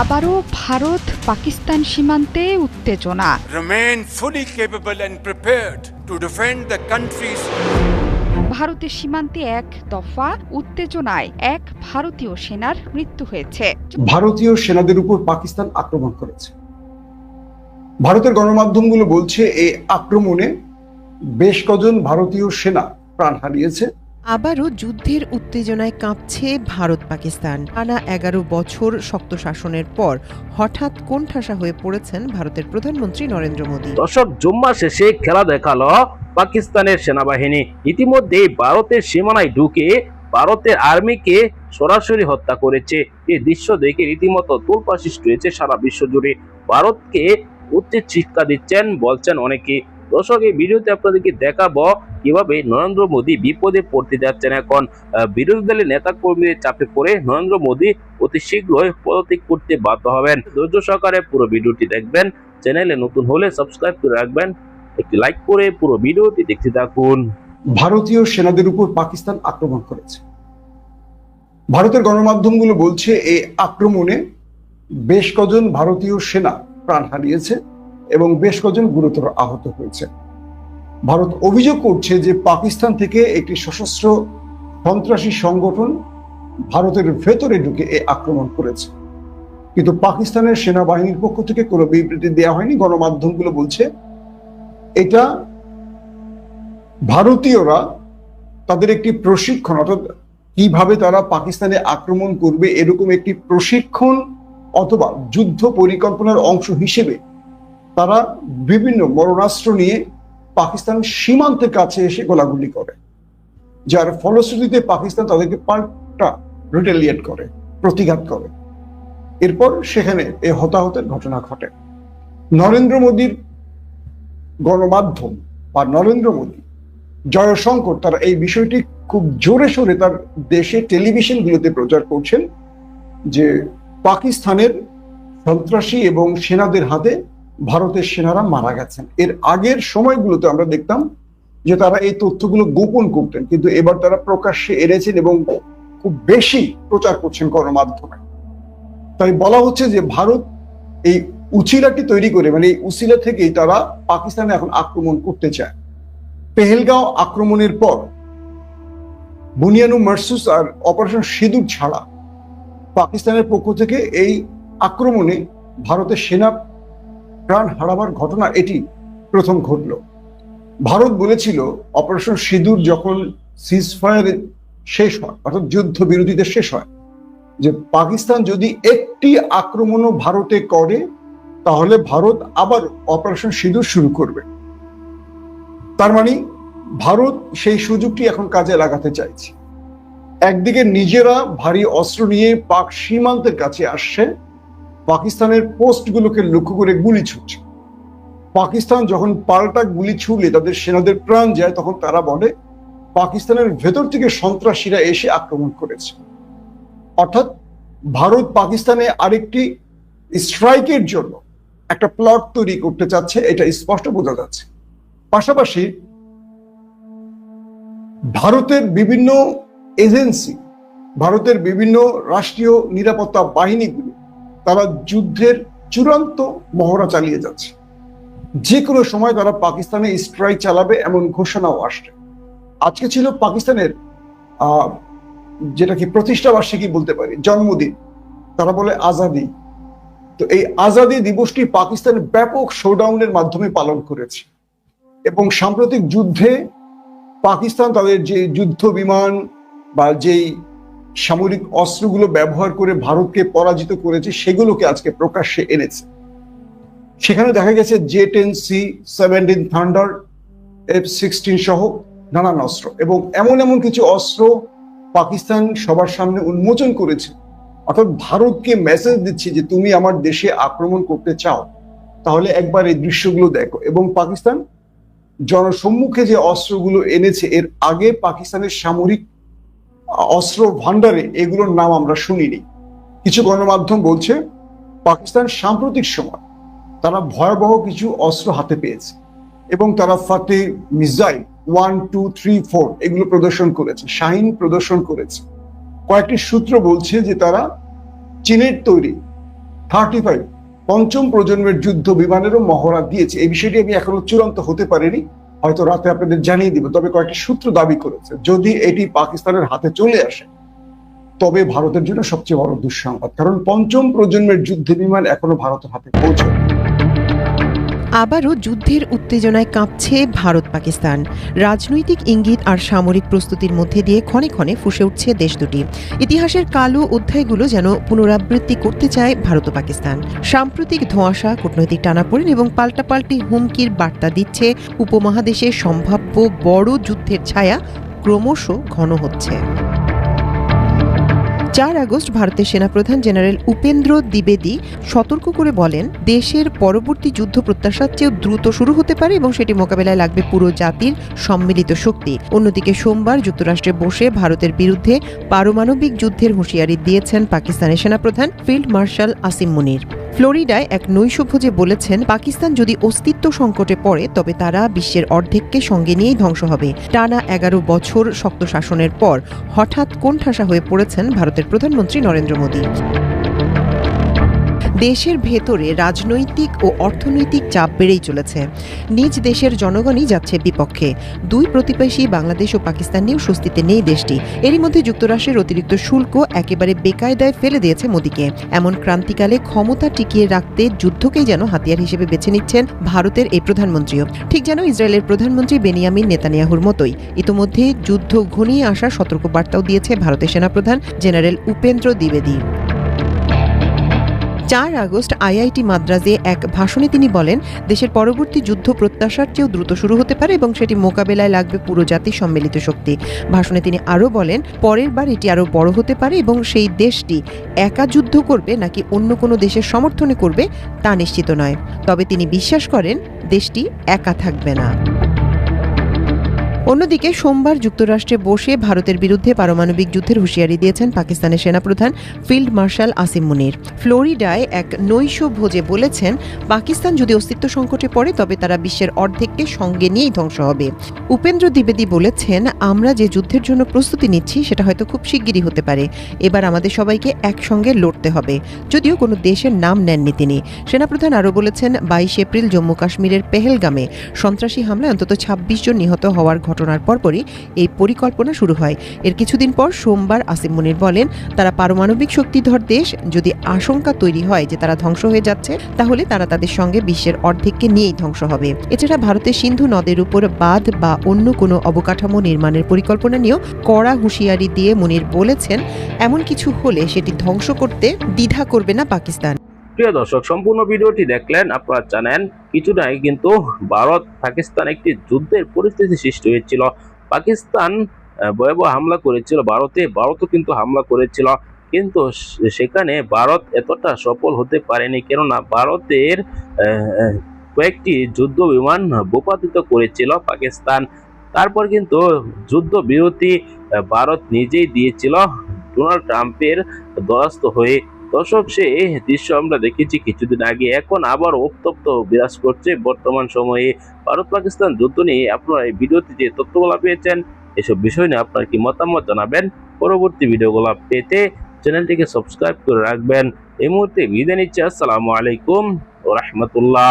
আবারও ভারত পাকিস্তান সীমান্তে উত্তেজনা। Remain fully capable and prepared to defend the country's ভারতের সীমান্তে এক দফা উত্তেজনায় এক ভারতীয় সেনার মৃত্যু হয়েছে। ভারতীয় সেনাদের উপর পাকিস্তান আক্রমণ করেছে। ভারতের গণমাধ্যমগুলো বলছে এই আক্রমণে বেশ কজন ভারতীয় সেনা প্রাণ হারিয়েছে। আবারও যুদ্ধের উত্তেজনায় কাঁপছে ভারত পাকিস্তান। টানা এগারো বছর শক্ত শাসনের পর হঠাৎ কোণঠাসা হয়ে পড়েছেন ভারতের প্রধানমন্ত্রী নরেন্দ্র মোদী। দর্শক জুম্মা শেষে খেলা দেখাল পাকিস্তানের সেনাবাহিনী। ইতিমধ্যে ভারতের সীমানায় ঢুকে ভারতের আর্মিকে সরাসরি হত্যা করেছে। এই দৃশ্য দেখে রীতিমতো তোলপা সৃষ্টি হয়েছে সারা বিশ্ব জুড়ে ভারতকে উচিত শিক্ষা দিচ্ছেন, বলছেন অনেকে। দর্শক, এই ভিডিওতে আপনাদেরকে দেখাবো কীভাবে নরেন্দ্র মোদী বিপদে পড়তে যাচ্ছেন এখন। বিরোধী দলের নেতা কর্মীদের চাপে পড়ে নরেন্দ্র মোদী অতি শীঘ্রই পদত্যাগ করতে বাধ্য হবেন। ধৈর্য সহকারে পুরো ভিডিওটি দেখবেন। চ্যানেলে নতুন হলে সাবস্ক্রাইব করে রাখবেন। একটি লাইক করে পুরো ভিডিওটি দেখতে থাকুন। ভারতীয় সেনাদের উপর পাকিস্তান আক্রমণ করেছে। ভারতের গণমাধ্যমগুলো বলছে, এই আক্রমণে বেশ কজন ভারতীয় সেনা প্রাণ হারিয়েছে। এবং বেশ কজন গুরুতর আহত হয়েছে। ভারত অভিযোগ করছে যে পাকিস্তান থেকে একটি সশস্ত্র সন্ত্রাসী সংগঠন ভারতের ভেতরে ঢুকে এ আক্রমণ করেছে। কিন্তু পাকিস্তানের সেনাবাহিনীর পক্ষ থেকে কোনো বিবৃতি দেওয়া হয়নি, গণমাধ্যমগুলো বলছে এটা ভারতীয়রা তাদের একটি প্রশিক্ষণ, অর্থাৎ কীভাবে তারা পাকিস্তানে আক্রমণ করবে এরকম একটি প্রশিক্ষণ অথবা যুদ্ধ পরিকল্পনার অংশ হিসেবে তারা বিভিন্ন মরণাস্ত্র নিয়ে পাকিস্তান সীমান্তের কাছে এসে গোলাগুলি করে, যার ফলশ্রুতিতে পাকিস্তান তাদেরকে পাল্টা রিটেলিয়েট করে, প্রতিঘাত করে। এরপর সেখানে এই হতাহতের ঘটনা ঘটে। নরেন্দ্র মোদীর গণমাধ্যম বা নরেন্দ্র মোদী, জয়শঙ্কর, তারা এই বিষয়টি খুব জোরে সোরে তার দেশে টেলিভিশনগুলোতে প্রচার করছেন যে পাকিস্তানের সন্ত্রাসী এবং সেনাদের হাতে ভারতের সেনারা মারা গেছেন। এর আগের সময়গুলোতে আমরা দেখতাম যে তারা এই তথ্যগুলো গোপন করতেন, কিন্তু এবার তারা প্রকাশ্যে এনেছেন এবং খুব বেশি প্রচার করছেন গণমাধ্যমে। তাই বলা হচ্ছে যে ভারত এই উচিলাটি তৈরি করে মানে এই উচিলা থেকেই তারা পাকিস্তানে এখন আক্রমণ করতে চায়। পেহেলগাঁও আক্রমণের পর বুনিয়ানু মার্সুস আর অপারেশন সিঁদুর ছাড়া পাকিস্তানের পক্ষ থেকে এই আক্রমণে ভারতের সেনা প্রাণ হারাবার ঘটনা, এটি প্রথম ঘটল। ভারত বলেছিল, অপারেশন সিঁদুর যখন সিজফায়ার শেষ হয়, অর্থাৎ যুদ্ধ বিরোধীদের শেষ হয়, যে পাকিস্তান যদি একটি আক্রমণও ভারতে করে, তাহলে ভারত আবার অপারেশন সিঁদুর শুরু করবে। তার মানে ভারত সেই সুযোগটি এখন কাজে লাগাতে চাইছে। একদিকে নিজেরা ভারী অস্ত্র নিয়ে পাক সীমান্তের কাছে আসছে পাকিস্তানের পোস্টগুলোকে লক্ষ্য করে গুলি ছুটছে। পাকিস্তান যখন পাল্টা গুলি ছুড়লে, তাদের সেনাদের প্রাণ যায়, তখন তারা বলে, পাকিস্তানের ভেতর থেকে সন্ত্রাসীরা এসে আক্রমণ করেছে। অর্থাৎ ভারত পাকিস্তানে আরেকটি স্ট্রাইকের জন্য একটা প্লট তৈরি করতে চাচ্ছে, এটা স্পষ্ট বোঝা যাচ্ছে। পাশাপাশি ভারতের বিভিন্ন এজেন্সি, ভারতের বিভিন্ন রাষ্ট্রীয় নিরাপত্তা বাহিনীগুলো তারা যুদ্ধের চূড়ান্ত মহড়া চালিয়ে যাচ্ছে। যে কোনো সময় তারা পাকিস্তানে স্ট্রাইক চালাবে এমন ঘোষণাও আসছে। আজকে ছিল পাকিস্তানের যেটা কি প্রতিষ্ঠা বার্ষিকী বলতে পারি, জন্মদিন। তারা বলে আজাদি। তো এই আজাদি দিবসটি পাকিস্তান ব্যাপক শোডাউনের মাধ্যমে পালন করেছে। এবং সাম্প্রতিক যুদ্ধে পাকিস্তান তাদের যে যুদ্ধ বিমান বা যেই সামরিক অস্ত্রগুলো ব্যবহার করে ভারতকে পরাজিত করেছে, সেগুলোকে আজকে প্রকাশ্যে এনেছে। সেখানে দেখা গেছে J ten C, seventeen Thunder, F sixteen সহ নানান অস্ত্র এবং এমন এমন কিছু অস্ত্র পাকিস্তান সবার সামনে উন্মোচন করেছে। অর্থাৎ ভারতকে মেসেজ দিচ্ছে যে তুমি আমার দেশে আক্রমণ করতে চাও, তাহলে একবার এই দৃশ্যগুলো দেখো এবং পাকিস্তান জনসম্মুখে যে অস্ত্রগুলো এনেছে, এর আগে পাকিস্তানের সামরিক অস্ত্র ভান্ডারে এগুলোর নাম আমরা শুনিনি। কিছু গণমাধ্যম বলছে, পাকিস্তান সাম্প্রতিক সময় তারা ভয়াবহ কিছু অস্ত্র হাতে পেয়েছে এবং তারা Fatah missile one, two, three, four এগুলো প্রদর্শন করেছে, শাহিন প্রদর্শন করেছে। কয়েকটি সূত্র বলছে যে তারা চীনের তৈরি থার্টি ফাইভ পঞ্চম প্রজন্মের যুদ্ধ বিমানেরও মহড়া দিয়েছে। এই বিষয়টি আমি এখনও চূড়ান্ত হতে পারিনি। হয়তো রাতে আপনাদের জানিয়ে দিব, তবে কয়েকটি সূত্র দাবি করেছে, যদি এটি পাকিস্তানের হাতে চলে আসে, তবে ভারতের জন্য সবচেয়ে বড় দুঃসংবাদ। কারণ পঞ্চম প্রজন্মের যুদ্ধ বিমান এখনও ভারতের হাতে পৌঁছায় আবারও যুদ্ধের উত্তেজনায় কাঁপছে ভারত পাকিস্তান। রাজনৈতিক ইঙ্গিত আর সামরিক প্রস্তুতির মধ্যে দিয়ে ক্ষণে ক্ষণে ফুসে উঠছে দেশ দুটি। ইতিহাসের কালো অধ্যায়গুলো যেন পুনরাবৃত্তি করতে চায় ভারত ও পাকিস্তান। সাম্প্রতিক ধোঁয়াশা, কূটনৈতিক টানাপোড়েন এবং পাল্টাপাল্টি হুমকির বার্তা দিচ্ছে উপমহাদেশে সম্ভাব্য বড় যুদ্ধের ছায়া ক্রমশ ঘন হচ্ছে। চার আগস্ট ভারতের সেনাপ্রধান জেনারেল উপেন্দ্র দ্বিবেদী সতর্ক করে বলেন, দেশের পরবর্তী যুদ্ধ প্রত্যাশার চেয়েও দ্রুত শুরু হতে পারে এবং সেটি মোকাবেলায় লাগবে পুরো জাতির সম্মিলিত শক্তি। অন্যদিকে সোমবার যুক্তরাষ্ট্রে বসে ভারতের বিরুদ্ধে পারমাণবিক যুদ্ধের হুঁশিয়ারি দিয়েছেন পাকিস্তানের সেনাপ্রধান ফিল্ড মার্শাল আসিম মুনির। ফ্লোরিডায় এক নৈশভোজে বলেছেন, পাকিস্তান যদি অস্তিত্ব সংকটে পড়ে, তবে তারা বিশ্বের অর্ধেককে সঙ্গে নিয়েই ধ্বংস হবে। টানা এগারো বছর শক্ত শাসনের পর হঠাৎ কোণঠাসা হয়ে পড়েছেন ভারতের প্রধানমন্ত্রী নরেন্দ্র মোদী। দেশের ভেতরে রাজনৈতিক ও অর্থনৈতিক চাপ বেড়েই চলেছে। নিজ দেশের জনগণই যাচ্ছে বিপক্ষে। দুই প্রতিবেশী বাংলাদেশ ও পাকিস্তান নিয়েও স্বস্তিতে নেই দেশটি। এরই মধ্যে যুক্তরাষ্ট্রের অতিরিক্ত শুল্ক একেবারে বেকায়দায় ফেলে দিয়েছে মোদীকে। এমন ক্রান্তিকালে ক্ষমতা টিকিয়ে রাখতে যুদ্ধকেই যেন হাতিয়ার হিসেবে বেছে নিচ্ছেন ভারতের এই প্রধানমন্ত্রীও। ঠিক যেন ইসরায়েলের প্রধানমন্ত্রী বেনিয়ামিন নেতানিয়াহুর মতোই। ইতোমধ্যে যুদ্ধ ঘনিয়ে আসার সতর্কবার্তাও দিয়েছে ভারতের সেনাপ্রধান জেনারেল উপেন্দ্র দ্বিবেদী। চার আগস্ট আইআইটি মাদ্রাজে এক ভাষণে তিনি বলেন, দেশের পরবর্তী যুদ্ধ প্রত্যাশার চেয়েও দ্রুত শুরু হতে পারে এবং সেটি মোকাবেলায় লাগবে পুরো জাতির সম্মিলিত শক্তি। ভাষণে তিনি আরও বলেন, পরের বার এটি আরও বড় হতে পারে এবং সেই দেশটি একা যুদ্ধ করবে নাকি অন্য কোনো দেশের সমর্থনে করবে তা নিশ্চিত নয়। তবে তিনি বিশ্বাস করেন, দেশটি একা থাকবে না। অন্যদিকে সোমবার যুক্তরাষ্ট্রে বসে ভারতের বিরুদ্ধে পারমাণবিক যুদ্ধের হুঁশিয়ারি দিয়েছেন পাকিস্তানের সেনাপ্রধান ফিল্ড মার্শাল আসিম মুনির। ফ্লোরিডায় এক নৈশ ভোজে বলেছেন, পাকিস্তান যদি অস্তিত্ব সংকটে পড়ে, তবে তারা বিশ্বের অর্ধেককে সঙ্গে নিয়েই ধ্বংস হবে। উপেন্দ্র দ্বিবেদী বলেছেন, আমরা যে যুদ্ধের জন্য প্রস্তুতি নিচ্ছি, সেটা হয়তো খুব শিগগিরই হতে পারে। এবার আমাদের সবাইকে একসঙ্গে লড়তে হবে। যদিও কোনো দেশের নাম নেননি তিনি। সেনাপ্রধান আরও বলেছেন, বাইশ এপ্রিল জম্মু কাশ্মীরের পেহেলগামে সন্ত্রাসী হামলায় অন্তত ছাব্বিশ জন নিহত হওয়ার ঘটনার পরপরই এই পরিকল্পনা শুরু হয়। এর কিছুদিন পর সোমবার আসিম মুনির বলেন, তারা পারমাণবিক শক্তিধর দেশ, যদি আশঙ্কা তৈরি হয় যে তারা ধ্বংস হয়ে যাচ্ছে, তাহলে তারা তাদের সঙ্গে বিশ্বের অর্ধেককে নিয়েই ধ্বংস হবে। এছাড়া ভারতের সিন্ধু নদের উপর বাঁধ বা অন্য কোনো অবকাঠামো নির্মাণের পরিকল্পনা নিয়েও কড়া হুঁশিয়ারি দিয়ে মুনির বলেছেন, এমন কিছু হলে সেটি ধ্বংস করতে দ্বিধা করবে না পাকিস্তান। প্রিয় দর্শক, সম্পূর্ণ ভিডিওটি দেখলেন, আপনারা জানেন কিছুটা আগে কিন্তু ভারত পাকিস্তান একটি যুদ্ধের পরিস্থিতি সৃষ্টি হয়েছিল। পাকিস্তান ভয়াবহ হামলা করেছিল। ভারতে, ভারতও কিন্তু হামলা করেছিল। কিন্তু সেখানে ভারত এতটা সফল হতে পারেনি। কেননা ভারতের কয়েকটি যুদ্ধ বিমান ভূপাতিত করেছিল পাকিস্তান। তারপর কিন্তু যুদ্ধ বিরতি ভারত নিজেই দিয়েছিল ডোনাল্ড ট্রাম্পের দ্বারস্থ হয়ে। দর্শক সে দৃশ্য আমরা দেখেছি কিছুদিন আগে। এখন আবার উত্তপ্ত বিরাজ করছে বর্তমান সময়ে ভারত পাকিস্তান যুদ্ধ নিয়ে। আপনারা এই ভিডিওতে যে তথ্যগুলা পেয়েছেন, এসব বিষয় নিয়ে আপনার কি মতামত জানাবেন? পরবর্তী ভিডিওগুলো পেতে চ্যানেলটিকে সাবস্ক্রাইব করে রাখবেন। এই মুহূর্তে বিদায় নিচ্ছে। আসসালামু আলাইকুম ও রহমতুল্লাহ।